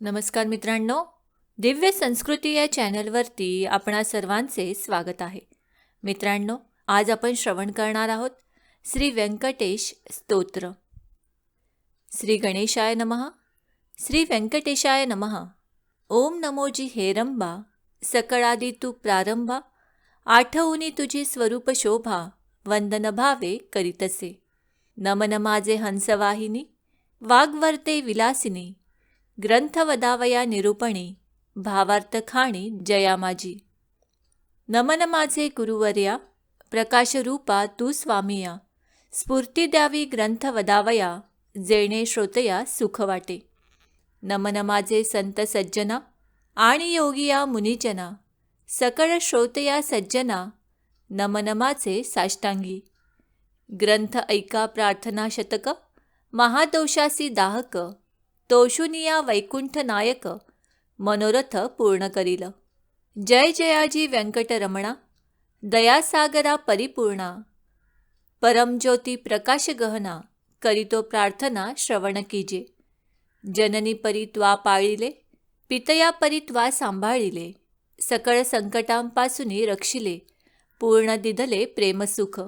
नमस्कार मित्रांनो दिव्य संस्कृती या चॅनलवरती आपणा सर्वांचे स्वागत आहे. मित्रांनो आज आपण श्रवण करणार आहोत श्री व्यंकटेश स्तोत्र. श्री गणेशाय नमः श्री व्यंकटेशाय नमः. ओम नमोजी हेरंबा सकळादी तू प्रारंभा आठवणी तुझी स्वरूप शोभा वंदन भावे करीतसे. नमन माझे हंसवाहिनी वाग्वर्ते विलासिनी ग्रंथ वदावया निरूपणी भावार्थ खाणी जया माझी नमन माझे गुरुवर्या प्रकाशरूपा तू स्वामिया स्फूर्ती द्यावी ग्रंथ वदावया जेणे श्रोतया सुख वाटे नमन माझे संत सज्जना आणि योगिया मुनिजना सकळ श्रोतया सज्जना नमन माझे साष्टांगी. ग्रंथ ऐका प्रार्थना शतक महादोषासी दाहक तोषुनिया वैकुंठ नायक मनोरथ पूर्ण करील. जय जयाजी व्यंकटरमणा दयासागरा परिपूर्णा. परमज्योती प्रकाश गहना करीतो प्रार्थना श्रवण कीजे. जननी परी त्वा पाळिले पितया परी त्वा सांभाळिले. सकळ संकटांपासून रक्षिले पूर्ण दिधले प्रेमसुख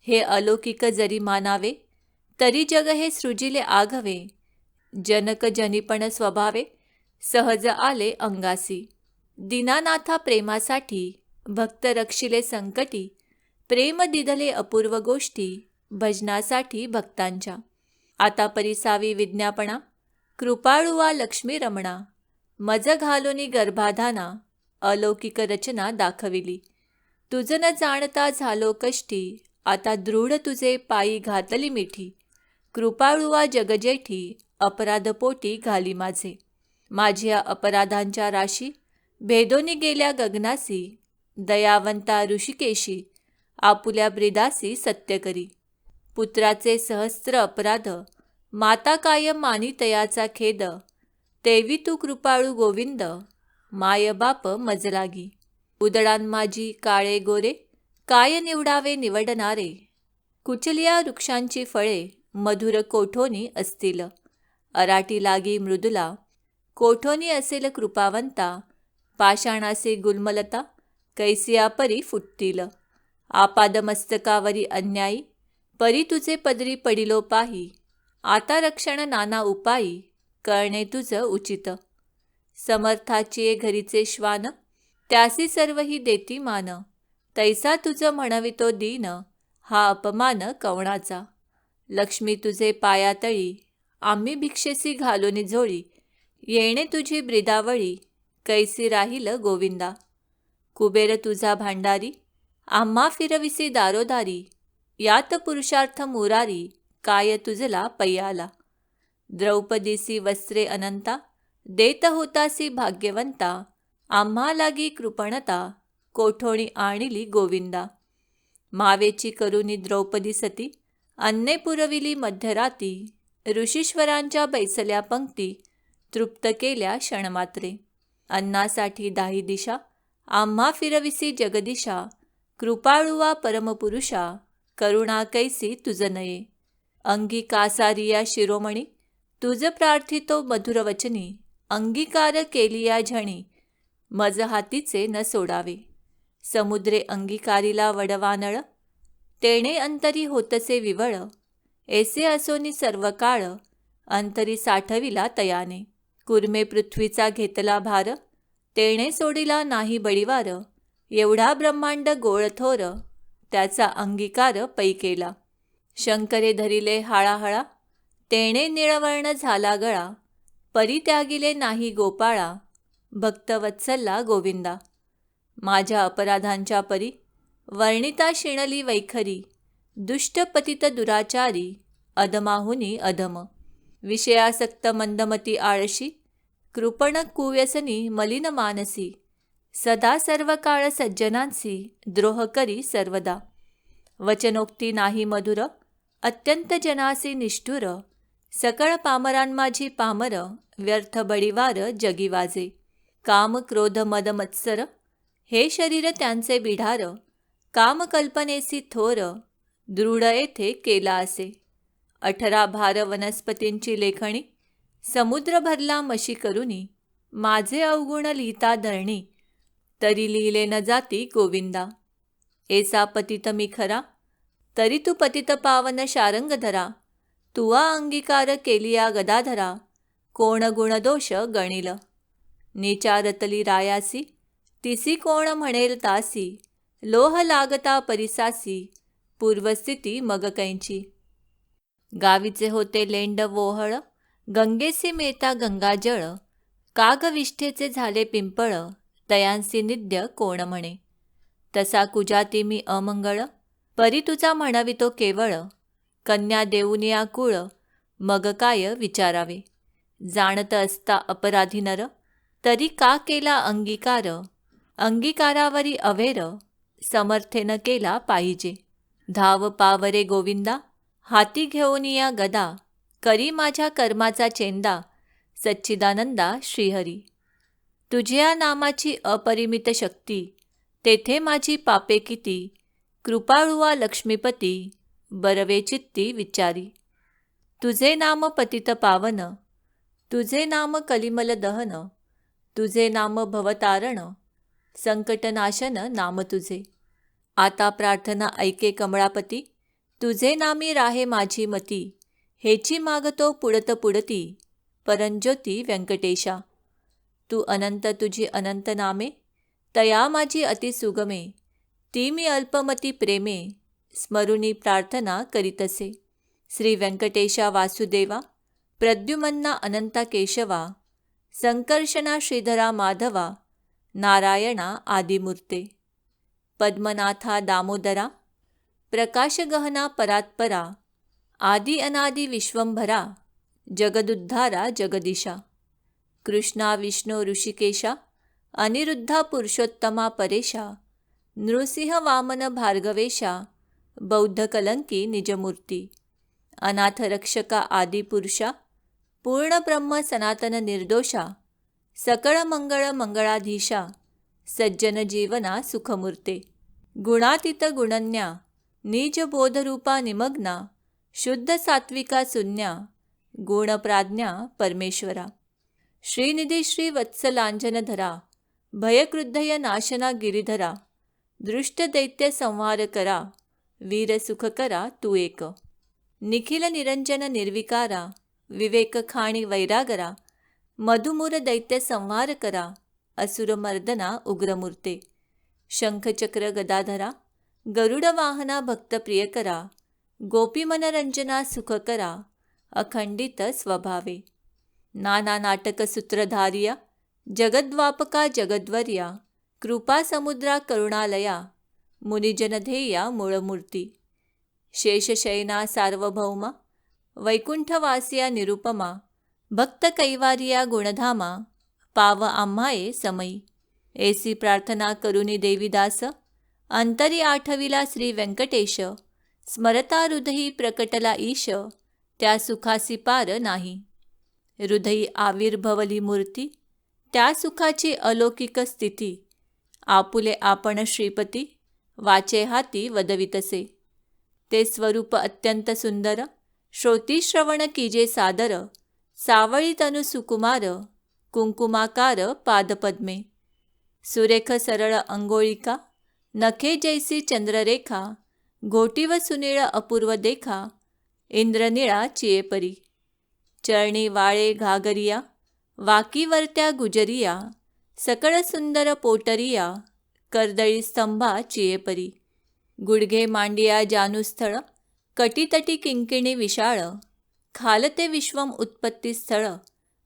हे अलौकिक जरी मानावे तरी जग हे सृजिले आघवे. जनकजनीपण स्वभावे सहज आले अंगासी. दीनानाथा प्रेमासाठी भक्त रक्षिले संकटी प्रेम दिधले अपूर्व गोष्टी भजनासाठी भक्तांच्या. आता परिसावी विज्ञापना कृपाळुवा लक्ष्मी रमणा मज घालोनी गर्भाधाना अलौकिक रचना दाखविली. तुझ न जाणता झालो कष्टी आता दृढ तुझे पायी घातली मिठी. कृपाळुवा जगजेठी अपराधपोटी घाली माझे. माझ्या अपराधांच्या राशी भेदोनी गेल्या गगनासी दयावंता ऋषिकेशी आपुल्या ब्रिदासी सत्य करी. पुत्राचे सहस्त्र अपराध माता कायम मानी तयाचा खेद तेवी तू कृपाळू गोविंद माय बाप मजलागी. उदडान माझी काळे गोरे काय निवडावे निवडणारे? कुचलिया वृक्षांची फळे मधुर कोठोनी असतील. अराटी लागी मृदुला कोठोनी असेल कृपावंता पाषाणासे गुलमलता कैसिया परी फुटतील. आपादमस्तकावरी अन्यायी परी तुझे पदरी पडिलो पाही आता रक्षण नाना उपायी कळणे तुझं उचित. समर्थाची घरीचे श्वान त्यासी सर्व ही देती मान तैसा तुझं म्हणवितो दीन हा अपमान कवणाचा. लक्ष्मी तुझे पायातळी आम्ही भिक्षेसी घालून झोळी. येणे तुझी ब्रिदावळी. कैसी राहील गोविंदा. कुबेर तुझा भांडारी. आम्हा फिरविसी दारोदारी. यात पुरुषार्थ मुरारी. काय तुझला पैयाला. द्रौपदीसी वस्त्रे अनंता. देत होतासी भाग्यवंता. आम्हा लागी कृपणता. कोठोणी आणिली गोविंदा. मावेची करुणी द्रौपदी सती. अन्ने पुरविली मध्यराती. ऋषीश्वरांच्या बैसल्या पंक्ती तृप्त केल्या क्षणमात्रे. अन्नासाठी दाही दिशा आम्हा फिरविसी जगदिशा कृपाळुवा परमपुरुषा करुणा कैसी तुझ नये. अंगी कासारिया शिरोमणी तुझ प्रार्थितो मधुरवचनी अंगीकार केलिया झणी मज हातीचे न सोडावे. समुद्रे अंगीकारीला वडवानळ तेणे अंतरी होतसे विवळ एसे असोनी सर्व काळ अंतरी साठविला तयाने. कुर्मे पृथ्वीचा घेतला भार तेणे सोडिला नाही बळीवार एवढा ब्रह्मांड गोळथोर त्याचा अंगीकार पै केला. शंकरे धरिले हाळाहळा तेणे निळवर्ण झाला गळा परित्यागिले नाही गोपाळा भक्तवत्सल्ला गोविंदा. माझ्या अपराधांच्या परी वर्णिता शिणली वैखरी दुष्टपतित दुराचारी अधमाहुनी अधम विषयासक्त मंदमती आळशी कृपण कुव्यसनी मलिन मानसी सदा सर्व काळ सज्जनांसी द्रोह करी सर्वदा. वचनोक्ती नाही मधुर अत्यंत जनासी निष्ठुर सकळ पामरांमाझी पामर व्यर्थ बळीवार जगी वाजे काम क्रोध मद मत्सर हे शरीर त्यांचे बिढार कामकल्पनेसी थोर दृढ येथे केला असे. अठरा भार वनस्पतींची लेखणी समुद्र भरला मशी करुनी माझे अवगुण लिहिता धरणी तरी लिहिले न जाती गोविंदा. एसा पतित मी खरा तरी तू पतित पावन शारंग धरा. तुवा अंगीकार केलिया गदाधरा कोण गुणदोष गणिल. निचारतली रायासी तिसी कोण म्हणेल तासी लोह लागता परिसासी पूर्वस्थिती मग कैंची. गावीचे होते लेंड वोहळ गंगेसी मेता गंगाजळ कागविष्ठेचे झाले पिंपळ तयांसी निद्य कोण म्हणे. तसा कुजाती मी अमंगळ परी तुझा म्हणवितो केवळ कन्या देऊनिया कुळ मग काय विचारावे. जाणत असता अपराधी नर तरी का केला अंगीकार अंगीकारावरी अवेर समर्थेनं केला पाहिजे. धाव पावरे गोविंदा हाती घेऊन या गदा करी माझ्या कर्माचा चेंदा सच्चिदानंदा श्रीहरी. तुझ्या नामाची अपरिमित शक्ती तेथे माझी पापे किती कृपाळुवा लक्ष्मीपती बरवे चित्ती विचारी. तुझे नाम पतित पावन तुझे नाम कलिमल दहन तुझे नाम भवतारण संकटनाशन नाम तुझे. आता प्रार्थना ऐके कमळापती तुझे नामी राहे माझी मती हेची मागतो पुडत पुडती परंज्योती व्यंकटेशा. तू अनंत तुझी अनंत नामे तया माझी अति सुगमे ती मी अल्पमती प्रेमे स्मरुणी प्रार्थना करीतसे. श्री व्यंकटेशा वासुदेवा प्रद्युमन्ना अनंता केशवा संकर्षणा श्रीधरा माधवा नारायणा आदिमूर्ते. पद्मनाथा दामोदरा प्रकाशगहना परात्परा आदि अनादि विश्वंभरा जगदुद्धारा जगदिशा कृष्णा विष्णू ऋषिकेशा अनिरुद्धा पुरुषोत्तमा परेशा नृसिंह वामन भार्गवेशा बौद्ध कलंकी निजमूर्ती अनाथरक्षका आदिपुरुषा पूर्णब्रह्म सनातन निर्दोषा सकळ मंगळ मंगळाधीशा सज्जन जीवना सुखमूर्ते। गुणातीत गुणन्या निजबोधरूपा निमग्ना शुद्ध सात्विका सुन्या गुणप्राज्ञा परमेश्वरा। श्रीनिधी श्री वत्सलांजनधरा भयकृद्धय नाशना गिरिधरा दृष्ट दैत्य संहार करा वीर सुख करा तू एक। निखिल निरंजन निर्विकारा विवेक खाणी वैरागरा मधुमूर दैत्य संहार करा असुरमर्दना उग्रमूर्ते. शंखचक्र गदाधरा गरुडवाहना भक्त प्रियकरा गोपी मनरंजना सुखकरा अखंडित स्वभावे. नाना नाटक सूत्रधारिया जगद्वापका जगद्वर्या कृपा समुद्रा करुणालया मुनिजनधेया मूळमूर्ती. शेषशयना सार्वभौमा वैकुंठवासिया निरुपमा भक्त कैवारिया गुणधामा पाव आम्हाये समयी एसी प्रार्थना करुनी देवीदास. अंतरी आठविला श्री व्यंकटेश स्मरता हृदयी प्रकटला ईश. त्या सुखासी पार नाही. हृदयी आविर्भवली मूर्ती. त्या सुखाची अलौकिक स्थिती. आपुले आपण श्रीपती. वाचे हाती वदवितसे. ते स्वरूप अत्यंत सुंदर. श्रोतीश्रवण कीजे सादर. सावळी तनु सुकुमार. कुंकुमाकार पादपद्मे. सुरेख सरळ अंगोळिका नखे जैसी चंद्ररेखा घोटीव सुनीळ अपूर्व देखा इंद्रनिळा चियेपरी. चरणी वाळे घागरिया वाकीवरत्या गुजरिया सकळ सुंदर पोटरिया कर्दळी स्तंभा चियेपरी. गुडघे मांडिया जानुस्थळ कटीतटी किंकिणी विशाळ खालते विश्वम उत्पत्ती स्थळ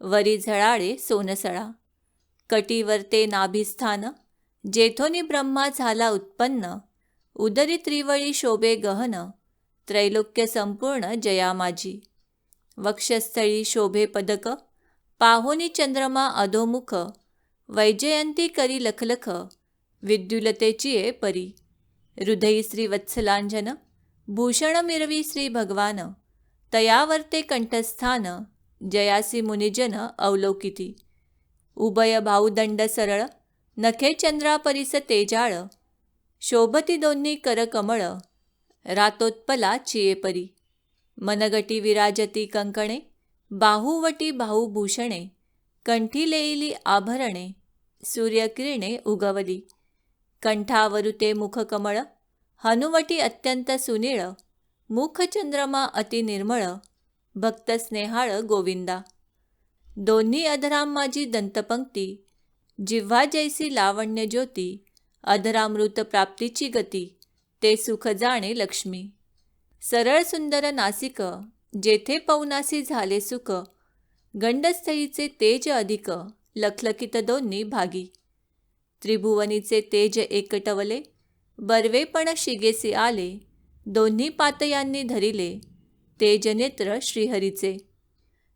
वरी झळाळे सोनसळा. कटीवरते नाभिस्थान जेथोनी ब्रह्मा झाला उत्पन्न उदरी त्रिवळी शोभे गहन त्रैलोक्य संपूर्ण जया माझी वक्षस्थळी शोभे पदक पाहुनी चंद्रमा अधोमुख वैजयंती करी लखलख विद्युलतेची ए परी. हृदयी श्री वत्सलांजन भूषण मिरवी श्री भगवान तयावर्ते कंठस्थान जयासी मुनिजन अवलोकिती. उभय भाऊदंड सरळ नखे चंद्रापरीस तेजाळ शोभती दोन्ही करकमळ रातोत्पला चियेपरी मनगटी विराजती कंकणे बाहुवटी भाऊभूषणे कंठी लेईली आभरणे सूर्यकिरणे उगवली. कंठावरुते मुखकमळ हनुवटी अत्यंत सुनीळ मुखचंद्रमा अति भक्तस्नेहाळ गोविंदा. दोन्ही अधराम माझी दंतपंक्ती. जिव्हा जैसी लावण्य ज्योती अधरामृत प्राप्तीची गती ते सुख जाणे लक्ष्मी. सरळ सुंदर नासिक जेथे पौनासी झाले सुख गंडस्थळीचे तेज अधिक लखलखित दोन्ही भागी. त्रिभुवनीचे तेज एकटवले बर्वेपण शिगेसी आले दोन्ही पातयांनी धरिले तेजनेत्र श्रीहरीचे.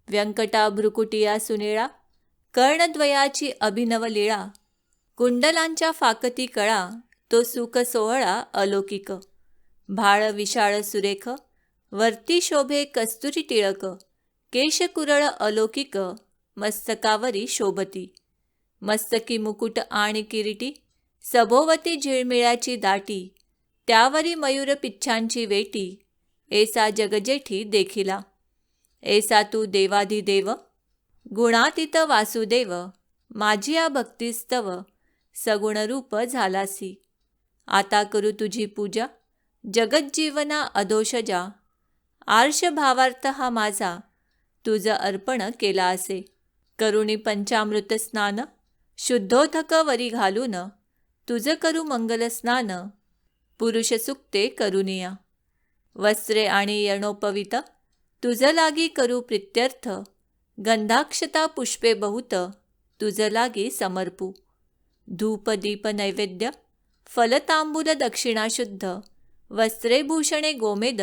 व्यंकटा भ्रुकुटिया सुनेळा कर्णद्वयाची अभिनव लीळा कुंडलांच्या फाकती कळा तो सुख सोहळा अलौकिक. भाळ विशाळ सुरेख वर्ती शोभे कस्तुरी टिळक केशकुरळ अलौकिक मस्तकावरी शोभती. मस्तकी मुकुट आणि किरीटी सभोवती झिळमिळ्याची दाटी त्यावरी मयूर पिच्छांची वेटी एसा जगजेठी देखिला. एसा तू देवाधिदेव गुणातीत वासुदेव माझी भक्तिस्तव सगुणरूप झालासी. आता करू तुझी पूजा जगज्जीवना अधोषजा. आर्ष भावार्थ हा माझा तुझं अर्पण केला असे. करुणी पंचामृत स्नान शुद्धोधक वरी घालून तुझं करू मंगल स्नान पुरुष सुक्ते करुनिया. वस्त्रे आणि यणोपवित तुझ लागी करू प्रित्यर्थ गंधाक्षता पुष्पे बहुत तुझ लागी समर्पू. धूप दीप नैवेद्य फलतांबूल दक्षिणाशुद्ध वस्त्रे भूषणे गोमेद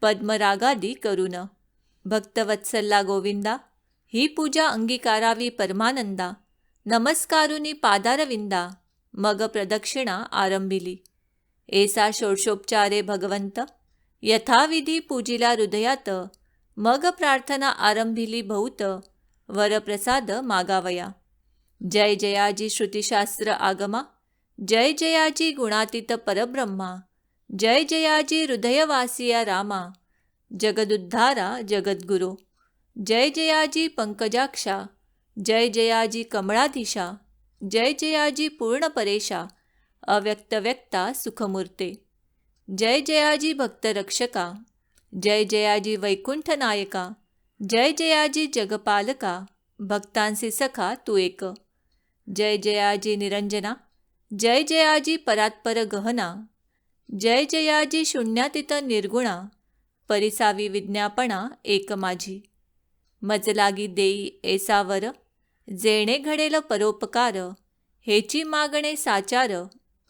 पद्मरागादी करून भक्तवत्सल्ला गोविंदा ही पूजा अंगीकारावी परमानंदा नमस्कारुनी पादारविंदा मग प्रदक्षिणा आरंभिली. एसा षोडशोपचारे भगवंत यथाविधी पूजिला हृदयात मग प्रार्थना आरंभिली भौत वरप्रसाद मागावया. जय जयाजी श्रुतिशास्त्र आगमा जय जयाजी गुणातीत परब्रह्मा जय जयाजी हृदयवासिया रामा जगदुद्धारा जगद्गुरो जय जयाजी पंकजाक्षा जय जयाजी कमळाधीशा जय जयाजी पूर्णपरेशा अव्यक्तव्यक्ता सुखमूर्ते. जय जयाजी भक्तरक्षका जय जयाजी वैकुंठ नायका जय जयाजी जगपालका भक्तांसी सखा तू एक. जय जयाजी निरंजना जय जयाजी परात्पर गहना जय जयाजी शून्यातीत निर्गुणा परिसावी विज्ञापना एक माझी. मजलागी देई एसावर जेणे घडेल परोपकार हेची मागणे साचार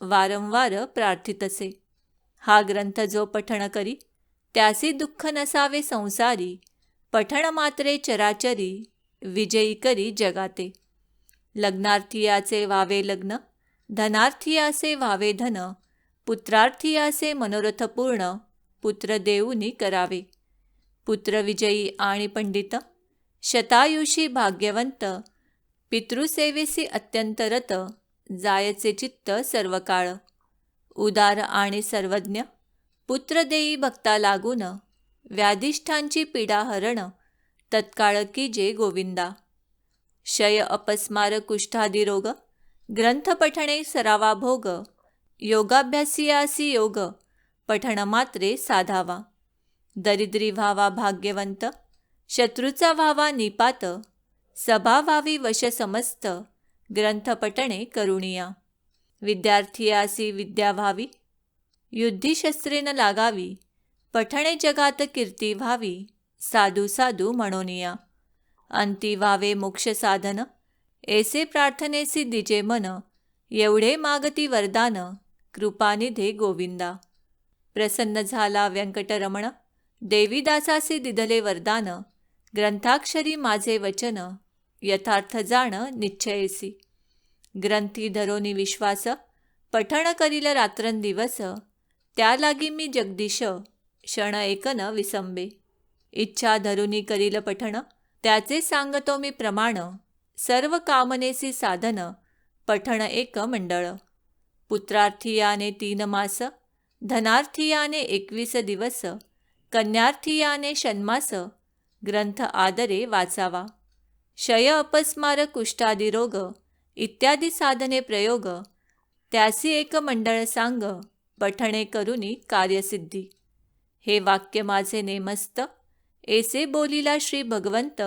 वारंवार प्रार्थितसे. हा ग्रंथ जो पठण करी त्यासी दुःख नसावे संसारी पठण मात्रे चराचरी विजयी करी जगाते. लग्नार्थीयाचे वावे लग्न धनार्थीयाचे वावे धन पुत्रार्थीयाचे मनोरथ पूर्ण पुत्र देऊनी करावे. पुत्रविजयी आणि पंडित शतायुषी भाग्यवंत पितृसेवेसी अत्यंत रत जायचे चित्त सर्वकाळ. उदार आणि सर्वज्ञ पुत्रदेयी भक्ता लागून व्याधिष्ठांची पीडा हरण तत्काळ की जे गोविंदा. शय अपस्मार कुष्ठादी रोग ग्रंथ पठणे सरावा भोग योगाभ्यासियासी योग पठण मात्रे साधावा. दरिद्री व्हावा भाग्यवंत शत्रूचा व्हावा निपात सभा व्हावी वश समस्त ग्रंथ पठणे करुणिया. विद्यार्थी विद्या व्हावी. युद्धिशस्त्रेन लागावी. पठणे जगात कीर्ती व्हावी. साधू साधू म्हणोनिया. अंती व्हावे मोक्ष साधन. ऐसे प्रार्थनेसी दिजे मन. एवढे मागती वरदान. कृपानिधे गोविंदा. प्रसन्न झाला व्यंकटरमण. देवीदासासी दिदले वरदान. ग्रंथाक्षरी माझे वचन. यथार्थ जाण निश्चयसी. ग्रंथी धरोनी विश्वास पठण करील रात्रंदिवस त्या लागी मी जगदीश क्षण एकन विसंबे. इच्छा धरुनी करील पठण त्याचे सांगतो मी प्रमाण सर्व कामनेसी साधन पठण एक मंडळ. पुत्रार्थियाने तीन मास धनार्थियाने एकवीस दिवस कन्यार्थियाने षण्मास ग्रंथ आदरे वाचावा. शय अपस्मार कुष्ठादिरोग इत्यादी साधने प्रयोग त्यासी एक मंडळ सांग पठणे करुनी कार्यसिद्धी. हे वाक्य माझे नेमस्त ऐसे बोलीला श्री भगवंत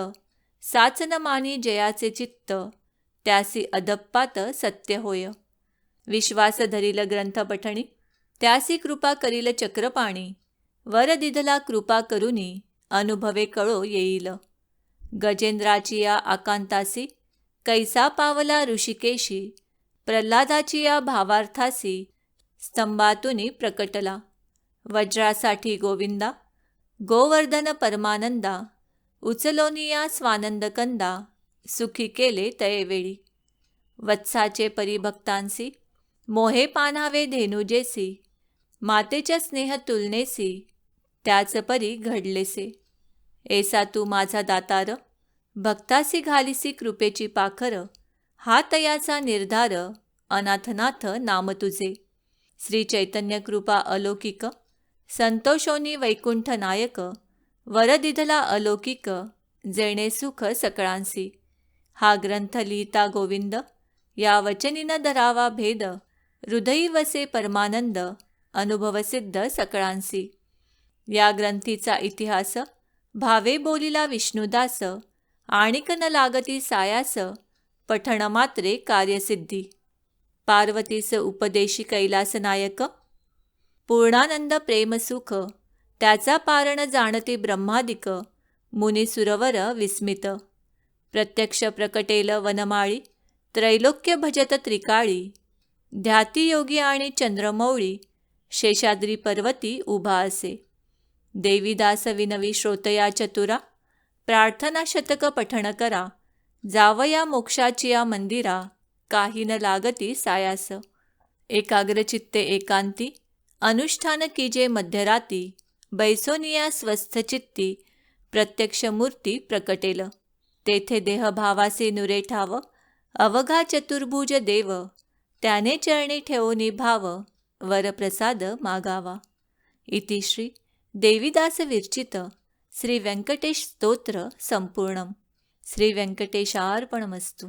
साचन मानी जयाचे चित्त त्यासी अदप्पात सत्य होय. विश्वास धरील ग्रंथ पठणी त्यासी कृपा करील चक्रपाणी वर दिधला कृपा करुनी अनुभवे कळो येईल. गजेंद्राची या आकांतासी कैसा पावला ऋषिकेशी प्रल्हादाची या भावार्थासी स्तंभातुनी प्रकटला. वज्रासाठी गोविंदा गोवर्धन परमानंदा उचलोनिया स्वानंदकंदा सुखी केले तयेवेळी वत्साचे परिभक्तांसी मोहे पानावे धेनुजेसी मातेच्या स्नेह तुलनेसी त्याच परी घडलेसे. ऐसा तू माझा दातार भक्तासी घालिसी कृपेची पाखर हा तयाचा निर्धार अनाथनाथ नाम तुझे. श्री चैतन्य कृपा अलौकिक संतोषोनी वैकुंठ नायक वरदिधला अलौकिक जेणे सुख सकळांसी. हा ग्रंथ लिहिता गोविंद या वचनीनं धरावा भेद हृदयी वसे परमानंद अनुभवसिद्ध सकळांसी. या ग्रंथीचा इतिहास भावे बोलिला विष्णुदास आणिक न लागती सायास पठण मात्रे कार्यसिद्धी. पार्वतीस उपदेशी कैलास नायक पूर्णानंद प्रेमसुख त्याचा पारण जाणते ब्रह्मादिक मुनिसुरवर विस्मित. प्रत्यक्ष प्रकटेल वनमाळी त्रैलोक्य भजत त्रिकाळी ध्यातीयोगी आणि चंद्रमौळी शेषाद्री पर्वती उभा असे. देवीदास विनवी श्रोतया चतुरा प्रार्थना शतक पठण करा. जावया मोक्षाची या मंदिरा काही न लागती सायास. एकाग्रचित्ते एकांती अनुष्ठान की जे मध्यराती बैसोनिया स्वस्थचित्ती प्रत्यक्ष मूर्ती प्रकटेल. तेथे देहभावासे नुरे ठाव अवघा चतुर्भुज देव त्याने चरणी ठेवोनी भाव वरप्रसाद मागावा. इतिश्री देवीदास विरचित. श्री व्यंकटेश स्तोत्र संपूर्णम. श्री व्यंकटेशार्पणमस्तु